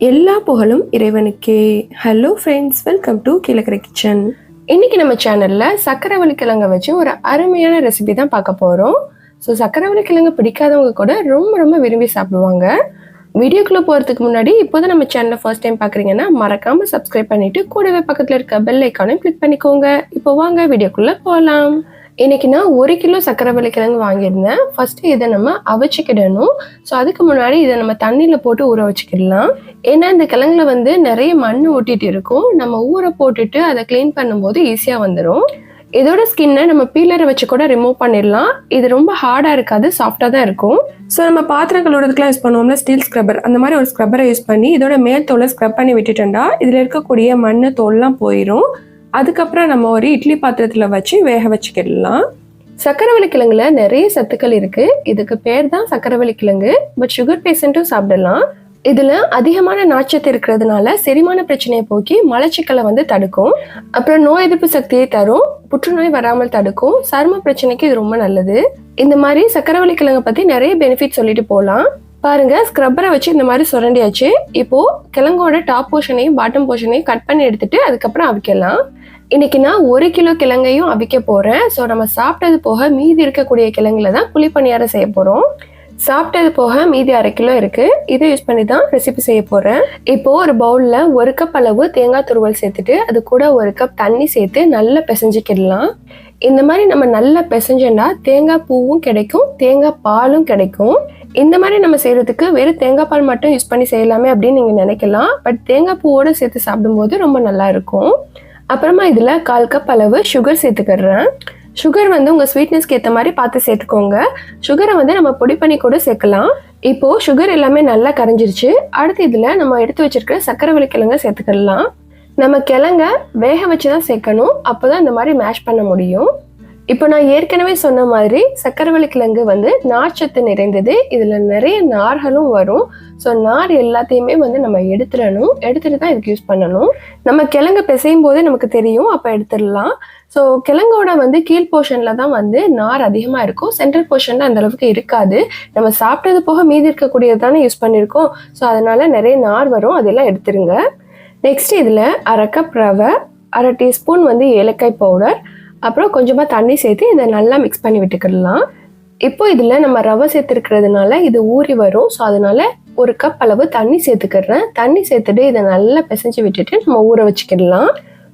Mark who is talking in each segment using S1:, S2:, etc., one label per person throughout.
S1: எல்லா புகழும் இறைவனுக்கே. Hello friends welcome to Keelakarai kitchen இன்னைக்கு நம்ம சேனல்ல சக்கரவள்ளி கிழங்க வச்சு ஒரு அருமையான ரெசிபி தான் பார்க்க போறோம். ஸோ சக்கரவள்ளி கிழங்கு பிடிக்காதவங்க கூட ரொம்ப ரொம்ப விரும்பி சாப்பிடுவாங்க. வீடியோக்குள்ளே போகிறதுக்கு முன்னாடி இப்போதான் நம்ம சேனலை ஃபர்ஸ்ட் டைம் பார்க்குறீங்கன்னா மறக்காம சப்ஸ்கிரைப் பண்ணிட்டு கூடவே பக்கத்தில் இருக்க பெல் ஐக்கானையும் கிளிக் பண்ணிக்கோங்க. இப்போ வாங்க வீடியோக்குள்ளே போகலாம் இன்னைக்கு நான் ஒரு கிலோ சக்கரை வள்ளிக்கிழங்கு வாங்கியிருந்தேன். ஃபஸ்ட்டு இதை நம்ம அவிச்சிக்கிடணும். ஸோ அதுக்கு முன்னாடி இதை நம்ம தண்ணியில் போட்டு ஊற வச்சுக்கிடலாம். ஏன்னா இந்த கிழங்குல வந்து நிறைய மண் ஒட்டிட்டு இருக்கும். நம்ம ஊற போட்டுட்டு அதை க்ளீன் பண்ணும்போது ஈஸியாக வந்துடும் இதோட ஸ்கின்னை நம்ம பீலரை வச்சு கூட ரிமூவ் பண்ணிடலாம். இது ரொம்ப ஹார்டாக இருக்காது சாஃப்டாக தான் இருக்கும். ஸோ நம்ம பாத்திரம் கழுவுறதுக்குலாம் யூஸ் பண்ணுவோம்ல ஸ்டீல் ஸ்க்ரப்பர் அந்த மாதிரி ஒரு ஸ்க்ரப்பரை யூஸ் பண்ணி இதோட மேல் தோலை ஸ்க்ரப் பண்ணி விட்டுட்டோம்னா இதில் இருக்கக்கூடிய மண் தோல்லாம் போயிடும் அதுக்கப்புறம் நம்ம ஒரு இட்லி பாத்திரத்தில் வச்சு வேக வச்சுக்கிடலாம். சக்கரவள்ளி கிழங்குல நிறைய சத்துக்கள் இருக்கு. இதுக்கு பேர் தான் சக்கரவள்ளி கிழங்கு. பட் சுகர் பேஷண்ட்டும் சாப்பிடலாம். இதுல அதிகமான நாச்சத்து இருக்கிறதுனால செரிமான பிரச்சனையை போக்கி மலச்சிக்கலை வந்து தடுக்கும். அப்புறம் நோய் எதிர்ப்பு சக்தியை தரும். புற்றுநோய் வராமல் தடுக்கும். சரும பிரச்சனைக்கு இது ரொம்ப நல்லது. இந்த மாதிரி சக்கரவள்ளி கிழங்கு பத்தி நிறைய பெனிஃபிட் சொல்லிட்டு போகலாம் பாருங்க ஸ்க்ரப்பரை வச்சு இந்த மாதிரி சுரண்டியாச்சு. இப்போ கிழங்கோட டாப் போர்ஷனையும் பாட்டம் போர்ஷனையும் கட் பண்ணி எடுத்துட்டு அதுக்கப்புறம் அவிக்கலாம். இன்னைக்கு நான் ஒரு கிலோ கிழங்கையும் அவிக்க போறேன். ஸோ நம்ம சாப்பிட்டது போக மீதி இருக்கக்கூடிய கிழங்குல தான் புளி பணியாரம் செய்ய போறோம். சாப்பிட்டது போக மீதி அரை கிலோ இருக்கு. இதை யூஸ் பண்ணி தான் ரெசிபி செய்ய போறேன். இப்போ ஒரு பவுல்ல ஒரு கப் அளவு தேங்காய் துருவல் சேர்த்துட்டு அது கூட ஒரு கப் தண்ணி சேர்த்து நல்லா பிசைஞ்சிக்கிடலாம். இந்த மாதிரி நம்ம நல்லா பிசைஞ்சோன்னா தேங்காய் பூவும் கிடைக்கும் தேங்காய் பாலும் கிடைக்கும். இந்த மாதிரி நம்ம செய்யறதுக்கு வெறும் தேங்காய் பால் மட்டும் யூஸ் பண்ணி செய்யலாமே அப்படின்னு நீங்க நினைக்கலாம். பட் தேங்காய் பூவோட சேர்த்து சாப்பிடும்போது ரொம்ப நல்லா இருக்கும். அப்புறமா இதில் கால் கப் அளவு சுகர் சேர்த்துக்கிறேன் சுகர் வந்து உங்கள் ஸ்வீட்னஸ்க்கு ஏற்ற மாதிரி பார்த்து சேர்த்துக்கோங்க. சுகரை வந்து நம்ம பொடி பண்ணி கூட சேர்க்கலாம். இப்போது சுகர் எல்லாமே நல்லா கரைஞ்சிருச்சு. அடுத்து இதில் நம்ம எடுத்து வச்சிருக்கிற சக்கரவள்ளி கிழங்க சேர்த்துக்கிடலாம். நம்ம கிழங்க வேக வச்சு தான் சேர்க்கணும். அப்போ தான் இந்த மாதிரி மேஷ் பண்ண முடியும். இப்போ நான் ஏற்கனவே சொன்ன மாதிரி சக்கரவள்ளி கிழங்கு வந்து நார்ச்சத்து நிறைந்தது. இதில் நிறைய நார்களும் வரும். ஸோ நார் எல்லாத்தையுமே வந்து நம்ம எடுத்துடணும். எடுத்துட்டு தான் இதுக்கு யூஸ் பண்ணணும். நம்ம கிழங்கு பிசையும் போதே நமக்கு தெரியும் அப்போ எடுத்துடலாம். ஸோ கிழங்கோட வந்து கீழ் போர்ஷனில் தான் வந்து நார் அதிகமாக இருக்கும். சென்ட்ரல் போர்ஷனில் அந்த அளவுக்கு இருக்காது. நம்ம சாப்பிட்டது போக மீதி இருக்கக்கூடியது தானே யூஸ் பண்ணியிருக்கோம் ஸோ அதனால நிறைய நார் வரும். அதெல்லாம் எடுத்துருங்க. நெக்ஸ்ட் இதில் அரை கப் ரவை அரை டீஸ்பூன் வந்து ஏலக்காய் பவுடர் அப்புறம் கொஞ்சமாக தண்ணி சேர்த்து இதை நல்லா மிக்ஸ் பண்ணி விட்டுக்கிடலாம். இப்போ இதில் நம்ம ரவை சேர்த்துருக்கிறதுனால இது ஊறி வரும். ஸோ அதனால ஒரு கப் அளவு தண்ணி சேர்த்துக்கிறேன் தண்ணி சேர்த்துட்டு இதை நல்லா பிசைஞ்சு விட்டுட்டு நம்ம ஊற வச்சுக்கிடலாம்.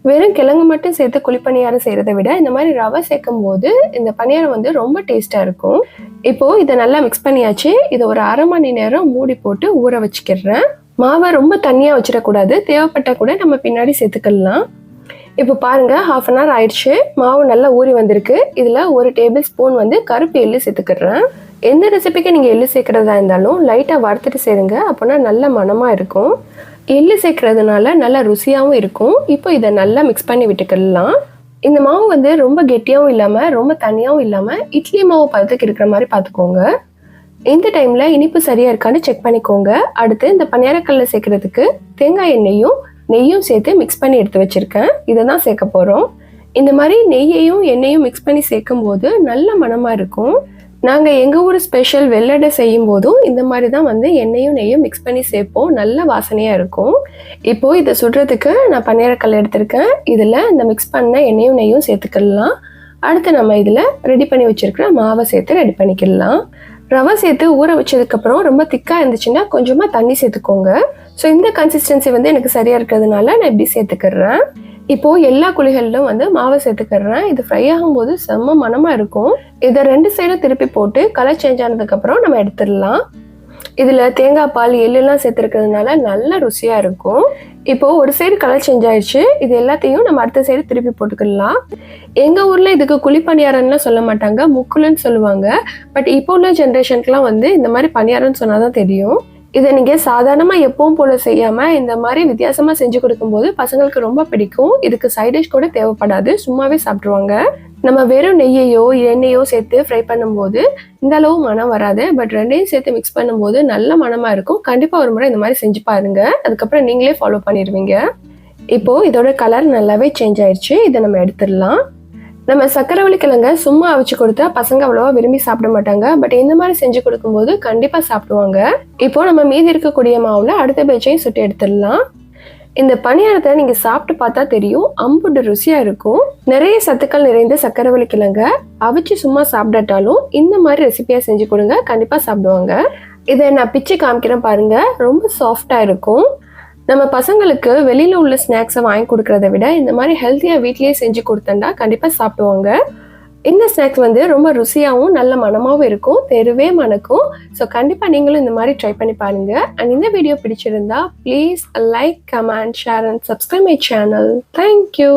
S1: வெறும் கிழங்கு மட்டும் சேர்த்து குழிப்பணியாரம் செய்கிறத விட இந்த மாதிரி ரவை சேர்க்கும் போது இந்த பணியாரம் வந்து ரொம்ப டேஸ்ட்டாக இருக்கும். இப்போ இதை நல்லா மிக்ஸ் பண்ணியாச்சு. இதை ஒரு அரை மணி நேரம் மூடி போட்டு ஊற வச்சுக்கிறேன் மாவை ரொம்ப தண்ணியாக வச்சிடக்கூடாது. தேவைப்பட்டால் கூட நம்ம பின்னாடி சேர்த்துக்கலாம் இப்போ பாருங்க ஹாஃப் அன் ஹவர் ஆயிடுச்சு. மாவு நல்லா ஊறி வந்திருக்கு. இதில் ஒரு டேபிள் ஸ்பூன் வந்து கருப்பு எள்ளு சேர்த்துக்கிடுறேன். எந்த ரெசிபிக்கு நீங்கள் எள்ளு சேர்க்குறதா இருந்தாலும் லைட்டாக வறுத்துட்டு சேருங்க அப்போனா நல்ல மணமாக இருக்கும். எள்ளு சேர்க்குறதுனால நல்லா ருசியாகவும் இருக்கும். இப்போ இதை நல்லா மிக்ஸ் பண்ணி விட்டுக்கிடலாம். இந்த மாவு வந்து ரொம்ப கெட்டியாகவும் இல்லாமல் ரொம்ப தனியாகவும் இல்லாமல் இட்லி மாவு பதத்துக்கு இருக்கிற மாதிரி பார்த்துக்கோங்க. இந்த டைமில் இனிப்பு சரியாக இருக்கான்னு செக் பண்ணிக்கோங்க. அடுத்து இந்த பணியாரக்கல்ல சேர்க்கறதுக்கு தேங்காய் எண்ணெயும் நெய்யும் சேர்த்து மிக்ஸ் பண்ணி எடுத்து வச்சுருக்கேன். இதை தான் சேர்க்க போகிறோம் இந்த மாதிரி நெய்யையும் எண்ணெயும் மிக்ஸ் பண்ணி சேர்க்கும் போது நல்ல மணமாக இருக்கும். நாங்கள் எங்கள் ஊர் ஸ்பெஷல் வெள்ளடை செய்யும் போதும் இந்த மாதிரி தான் வந்து எண்ணெயும் நெய்யும் மிக்ஸ் பண்ணி சேர்ப்போம். நல்ல வாசனையாக இருக்கும். இப்போது இதை சுடுறதுக்கு நான் பன்னீரக்கல் எடுத்திருக்கேன். இதில் இந்த மிக்ஸ் பண்ண எண்ணெயும் நெய்யும் சேர்த்துக்கலாம். அடுத்து நம்ம இதில் ரெடி பண்ணி வச்சுருக்கிற மாவை சேர்த்து ரெடி பண்ணிக்கலாம். ரவை சேர்த்து ஊற வச்சதுக்கப்புறம் ரொம்ப திக்காக இருந்துச்சுன்னா கொஞ்சமாக தண்ணி சேர்த்துக்கோங்க. ஸோ இந்த கன்சிஸ்டன்சி வந்து எனக்கு சரியாக இருக்கிறதுனால நான் இப்படி சேர்த்துக்கிறேன். இப்போது எல்லா குழிகளிலும் வந்து மாவை சேர்த்துக்கிறேன். இது ஃப்ரை ஆகும்போது செம்ம மனமாக இருக்கும். இதை ரெண்டு சைடும் திருப்பி போட்டு கலர் சேஞ்ச் ஆனதுக்கப்புறம் நம்ம எடுத்துடலாம். இதில் தேங்காய் பால் எள்ளுலாம் சேர்த்துருக்கிறதுனால நல்ல ருசியாக இருக்கும். இப்போது ஒரு சைடு கலர் சேஞ்ச் ஆயிடுச்சு. இது எல்லாத்தையும் நம்ம அடுத்த சைடு திருப்பி போட்டுக்கலாம். எங்கள் ஊரில் இதுக்கு குழி பணியாரம்லாம் சொல்ல மாட்டாங்க. முக்குலுன்னு சொல்லுவாங்க. பட் இப்போ உள்ள ஜென்ரேஷனுக்குலாம் வந்து இந்த மாதிரி பணியாரம்னு சொன்னால் தான் தெரியும். இதை நீங்கள் சாதாரணமாக எப்பவும் போல் செய்யாமல் இந்த மாதிரி வித்தியாசமாக செஞ்சு கொடுக்கும்போது பசங்களுக்கு ரொம்ப பிடிக்கும். இதுக்கு சைடிஷ் கூட தேவைப்படாது. சும்மாவே சாப்பிட்ருவாங்க நம்ம வெறும் நெய்யையோ எண்ணெயோ சேர்த்து ஃப்ரை பண்ணும்போது இந்த அளவு மனம் வராது. பட் ரெண்டையும் சேர்த்து மிக்ஸ் பண்ணும்போது நல்ல மனமாக இருக்கும். கண்டிப்பாக ஒரு முறை இந்த மாதிரி செஞ்சு பாருங்க. அதுக்கப்புறம் நீங்களே ஃபாலோ பண்ணிடுவீங்க. இப்போது இதோட கலர் நல்லாவே சேஞ்ச் ஆயிடுச்சு. இதை நம்ம எடுத்துடலாம். நம்ம சக்கரவள்ளி கிழங்க சும்மா அவிச்சு கொடுத்தா பசங்க அவ்வளோவா விரும்பி சாப்பிட மாட்டாங்க. பட் இந்த மாதிரி செஞ்சு கொடுக்கும்போது கண்டிப்பாக சாப்பிடுவாங்க. இப்போ நம்ம மீதி இருக்கக்கூடிய மாவில் அடுத்த பேச்சையும் சுட்டு எடுத்துடலாம். இந்த பணியாரத்தை நீங்கள் சாப்பிட்டு பார்த்தா தெரியும். அம்புட்டு ருசியாக இருக்கும். நிறைய சத்துக்கள் நிறைந்த சக்கரவள்ளி கிழங்க அவிச்சு சும்மா சாப்பிடாட்டாலும் இந்த மாதிரி ரெசிபியாக செஞ்சு கொடுங்க. கண்டிப்பாக சாப்பிடுவாங்க. இதை நான் பிச்சு காமிக்கிறேன் பாருங்க. ரொம்ப சாஃப்டாக இருக்கும். நம்ம பசங்களுக்கு வெளியில் உள்ள ஸ்நாக்ஸை வாங்கி கொடுக்கறத விட இந்த மாதிரி ஹெல்த்தியாக வீட்லேயே செஞ்சு கொடுத்தண்டா கண்டிப்பாக சாப்பிடுவாங்க. இந்த ஸ்நாக்ஸ் வந்து ரொம்ப ருசியாகவும் நல்ல மனமாகவும் இருக்கும் தெருவே மணக்கும். ஸோ கண்டிப்பாக நீங்களும் இந்த மாதிரி ட்ரை பண்ணி பாருங்க. அண்ட் இந்த வீடியோ பிடிச்சிருந்தா please like comment share and subscribe my channel thank you